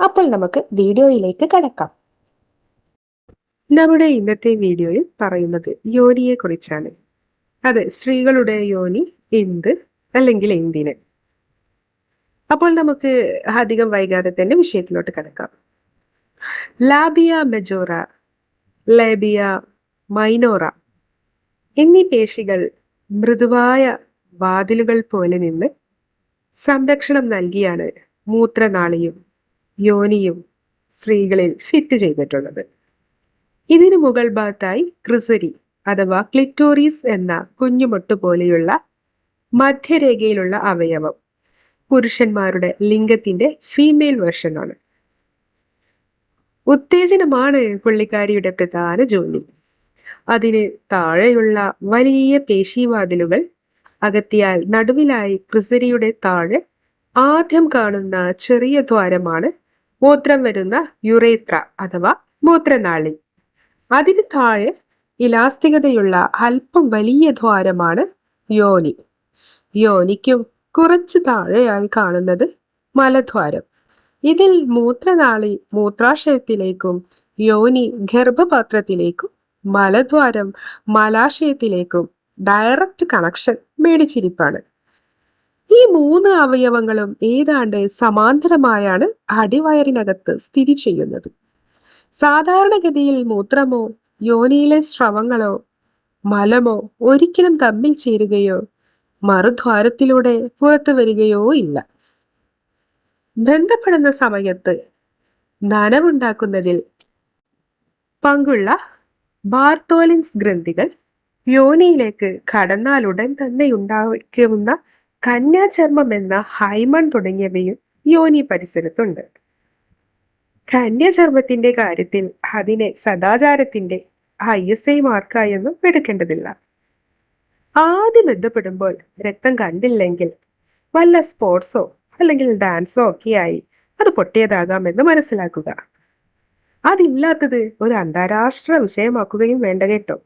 അപ്പോൾ നമുക്ക് വീഡിയോയിലേക്ക് കടക്കാം. നമ്മുടെ ഇന്നത്തെ വീഡിയോയിൽ പറയുന്നത് യോനിയെ കുറിച്ചാണ്. അതെ സ്ത്രീകളുടെ യോനി എന്ത് അല്ലെങ്കിൽ എന്തിന്? അപ്പോൾ നമുക്ക് അധികം വൈകാതെ തന്നെ വിഷയത്തിലോട്ട് കടക്കാം. ലാബിയ മെജോറ ലേബിയ മൈനോറ എന്നീ പേശികൾ മൃദുവായ വാതിലുകൾ പോലെ നിന്ന് സംരക്ഷണം നൽകിയാണ് മൂത്രനാളിയും യോനിയും സ്ത്രീകളിൽ ഫിറ്റ് ചെയ്തിട്ടുള്ളത്. ഇതിനു മുകൾ ഭാഗത്തായി ക്രിസരി അഥവാ ക്ലിറ്റോറീസ് എന്ന കുഞ്ഞുമൊട്ട് പോലെയുള്ള മധ്യരേഖയിലുള്ള അവയവം പുരുഷന്മാരുടെ ലിംഗത്തിന്റെ ഫീമെയിൽ വെർഷനാണ് ഉത്തേജനമാണ് പുള്ളിക്കാരിയുടെ പ്രധാന ജോലി. അതിന് താഴെയുള്ള വലിയ പേശീവാതിലുകൾ അകത്തിയാൽ നടുവിലായി ക്രിസരിയുടെ താഴെ ആദ്യം കാണുന്ന ചെറിയ ദ്വാരമാണ് മൂത്രം വരുന്ന യുറേത്ര അഥവാ മൂത്രനാളി. അതിന് താഴെ ഇലാസ്തികതയുള്ള അല്പം വലിയ ദ്വാരമാണ് യോനി. യോനിക്കും കുറച്ച് താഴെയായി കാണുന്നത് മലദ്വാരം. ഇതിൽ മൂത്രനാളി മൂത്രാശയത്തിലേക്കും യോനി ഗർഭപാത്രത്തിലേക്കും മലദ്വാരം മലാശയത്തിലേക്കും ഡയറക്റ്റ് കണക്ഷൻ മേടിച്ചിരിപ്പാണ്. ഈ മൂന്ന് അവയവങ്ങളും ഏതാണ്ട് സമാന്തരമായാണ് അടിവയറിനകത്ത് സ്ഥിതി ചെയ്യുന്നത്. സാധാരണഗതിയിൽ മൂത്രമോ യോനിയിലെ സ്രവങ്ങളോ മലമോ ഒരിക്കലും തമ്മിൽ ചേരുകയോ മറുദ്വാരത്തിലൂടെ പുറത്തു വരികയോ ഇല്ല. ബന്ധപ്പെടുന്ന സമയത്ത് നനവുണ്ടാക്കുന്നതിൽ പങ്കുള്ള ബാർത്തോലിൻസ് ഗ്രന്ഥികൾ യോനിയിലേക്ക് കടന്നാലുടൻ തന്നെ ഉണ്ടാക്കാവുന്ന കന്യാചർമ്മം എന്ന ഹൈമൺ തുടങ്ങിയവയും യോനി പരിസരത്തുണ്ട്. കന്യാചർമ്മത്തിന്റെ കാര്യത്തിൽ അതിനെ സദാചാരത്തിന്റെ ഐ എസ് ഐ മാർക്കായൊന്നും എടുക്കേണ്ടതില്ല. ആദ്യം ബന്ധപ്പെടുമ്പോൾ രക്തം കണ്ടില്ലെങ്കിൽ വല്ല സ്പോർട്സോ അല്ലെങ്കിൽ ഡാൻസോ ഒക്കെയായി അത് പൊട്ടിയതാകാമെന്ന് മനസ്സിലാക്കുക. അതില്ലാത്തത് ഒരു അന്താരാഷ്ട്ര വിഷയമാക്കുകയും വേണ്ട കേട്ടോ.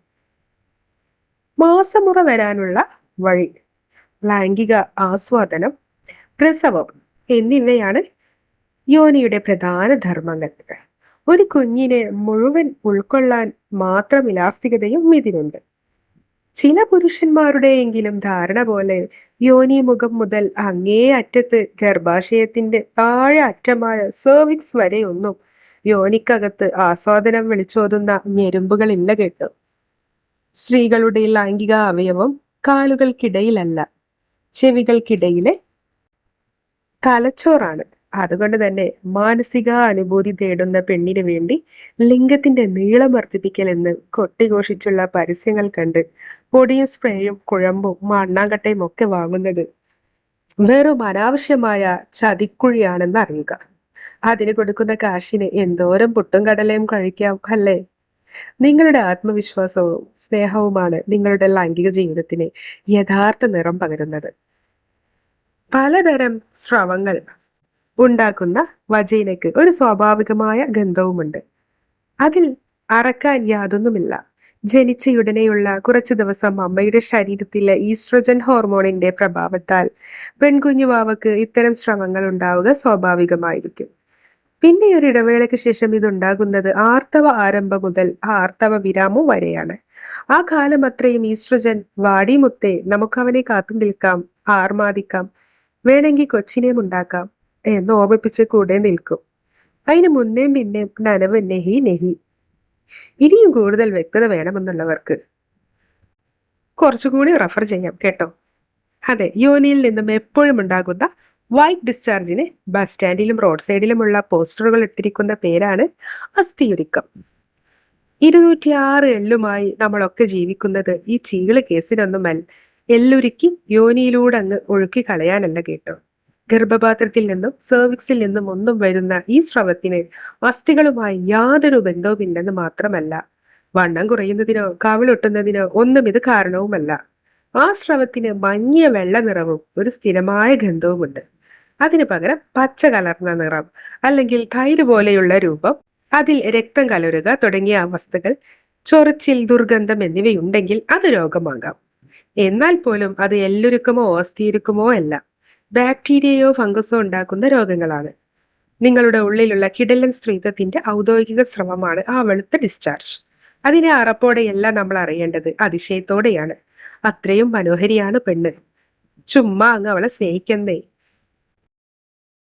മാസമുറ വരാനുള്ള വഴി ലൈംഗിക ആസ്വാദനം പ്രസവം എന്നിവയാണ് യോനിയുടെ പ്രധാന ധർമ്മങ്ങൾ. ഒരു കുഞ്ഞിനെ മുഴുവൻ ഉൾക്കൊള്ളാൻ മാത്രം ഇലാസ്തികതയും ഇതിനുണ്ട്. ചില പുരുഷന്മാരുടെയെങ്കിലും ധാരണ പോലെ യോനി മുഖം മുതൽ അങ്ങേ അറ്റത്ത് ഗർഭാശയത്തിന്റെ താഴെ അറ്റമായ സെർവിക്സ് വരെയൊന്നും യോനിക്കകത്ത് ആസ്വാദനം വിളിച്ചോതുന്ന ഞെരുമ്പുകളില്ല കേട്ടു. സ്ത്രീകളുടെ ലൈംഗിക അവയവം കാലുകൾക്കിടയിലല്ല. ചെവികൾക്കിടയിലെ തലച്ചോറാണ്. അതുകൊണ്ട് തന്നെ മാനസിക അനുഭൂതി തേടുന്ന പെണ്ണിന് വേണ്ടി ലിംഗത്തിന്റെ നീളം വർദ്ധിപ്പിക്കൽ എന്ന് കൊട്ടിഘോഷിച്ചുള്ള പരസ്യങ്ങൾ കണ്ട് പൊടിയും സ്പ്രേയും കുഴമ്പും മണ്ണാങ്കട്ടയും ഒക്കെ വാങ്ങുന്നത് വെറും അനാവശ്യമായ ചതിക്കുഴിയാണെന്ന് അറിയുക. അതിന് കൊടുക്കുന്ന കാശിന് എന്തോരം പുട്ടും കടലയും കഴിക്കാം അല്ലേ? നിങ്ങളുടെ ആത്മവിശ്വാസവും സ്നേഹവുമാണ് നിങ്ങളുടെ ലൈംഗിക ജീവിതത്തിന് യഥാർത്ഥ നിറം പകരുന്നത്. പലതരം സ്രവങ്ങൾ ഉണ്ടാക്കുന്ന വജീനയ്ക്ക് ഒരു സ്വാഭാവികമായ ഗന്ധവുമുണ്ട്. അതിൽ അറക്കാൻ യാതൊന്നുമില്ല. ജനിച്ചയുടനെയുള്ള കുറച്ച് ദിവസം അമ്മയുടെ ശരീരത്തിലെ ഈസ്ട്രജൻ ഹോർമോണിന്റെ പ്രഭാവത്താൽ പെൺകുഞ്ഞുവാവക്ക് ഇത്തരം ശ്രമങ്ങൾ ഉണ്ടാവുക സ്വാഭാവികമായിരിക്കും. പിന്നെ ഒരു ഇടവേളയ്ക്ക് ശേഷം ഇതുണ്ടാകുന്നത് ആർത്തവ ആരംഭം മുതൽ ആർത്തവ വിരാമം വരെയാണ്. ആ കാലം അത്രയും ഈസ്ട്രജൻ വാടിമുത്തേ നമുക്കവനെ കാത്തു നിൽക്കാം ആർമാദിക്കാം വേണമെങ്കിൽ കൊച്ചിനെയും ഉണ്ടാക്കാം എന്ന് ഓർമ്മിപ്പിച്ച് കൂടെ നിൽക്കും. അതിന് മുന്നേം പിന്നെ നനവ് നെഹി നെഹി. ഇനിയും കൂടുതൽ വ്യക്തത വേണമെന്നുള്ളവർക്ക് കുറച്ചുകൂടി റെഫർ ചെയ്യാം കേട്ടോ. അതെ യോനിയിൽ നിന്നും എപ്പോഴും ഉണ്ടാകുന്ന വൈറ്റ് ഡിസ്ചാർജിന് ബസ് സ്റ്റാൻഡിലും റോഡ് സൈഡിലുമുള്ള പോസ്റ്ററുകൾ ഇട്ടിരിക്കുന്ന പേരാണ് അസ്ഥിയുരുക്കം. ഇരുന്നൂറ്റി ആറ് എല്ലുമായി നമ്മളൊക്കെ ജീവിക്കുന്നത് ഈ ചീൾ കേസിനൊന്നുമല്ല. എല്ലുരുക്കി യോനിയിലൂടെ അങ്ങ് ഒഴുക്കി കളയാനല്ല കേട്ടോ. ഗർഭപാത്രത്തിൽ നിന്നും സെർവിക്സിൽ നിന്നും ഒന്നും വരുന്ന ഈ സ്രവത്തിന് അസ്ഥികളുമായി യാതൊരു ബന്ധവുമില്ലെന്ന് മാത്രമല്ല. വണ്ണം കുറയുന്നതിനോ കവിളൊട്ടുന്നതിനോ ഒന്നും ഇത് കാരണവുമല്ല. ആ സ്രവത്തിന് മഞ്ഞ വെള്ള നിറവും ഒരു സ്ഥിരമായ ഗന്ധവുമുണ്ട്. അതിനു പകരം പച്ച കലർന്ന നിറം അല്ലെങ്കിൽ തൈര് പോലെയുള്ള രൂപം അതിൽ രക്തം കലരുക തുടങ്ങിയ അവസ്ഥകൾ ചൊറിച്ചിൽ ദുർഗന്ധം എന്നിവയുണ്ടെങ്കിൽ അത് രോഗമാകാം. എന്നാൽ പോലും അത് എല്ലുരുക്കമോ അസ്ഥിയുരുക്കമോ അല്ല ബാക്ടീരിയയോ ഫംഗസോ ഉണ്ടാക്കുന്ന രോഗങ്ങളാണ്. നിങ്ങളുടെ ഉള്ളിലുള്ള കിടലൻ സ്ത്രീത്വത്തിന്റെ ഔദ്യോഗിക ശ്രമമാണ് ആ വെളുത്ത ഡിസ്ചാർജ് അതിനെ അറപ്പോടെയല്ല നമ്മൾ അറിയേണ്ടത് അതിശയത്തോടെയാണ്. അത്രയും മനോഹരിയാണ് പെണ്ണ്. ചുമ്മാ അങ്ങ് അവളെ സ്നേഹിക്കുന്നേ.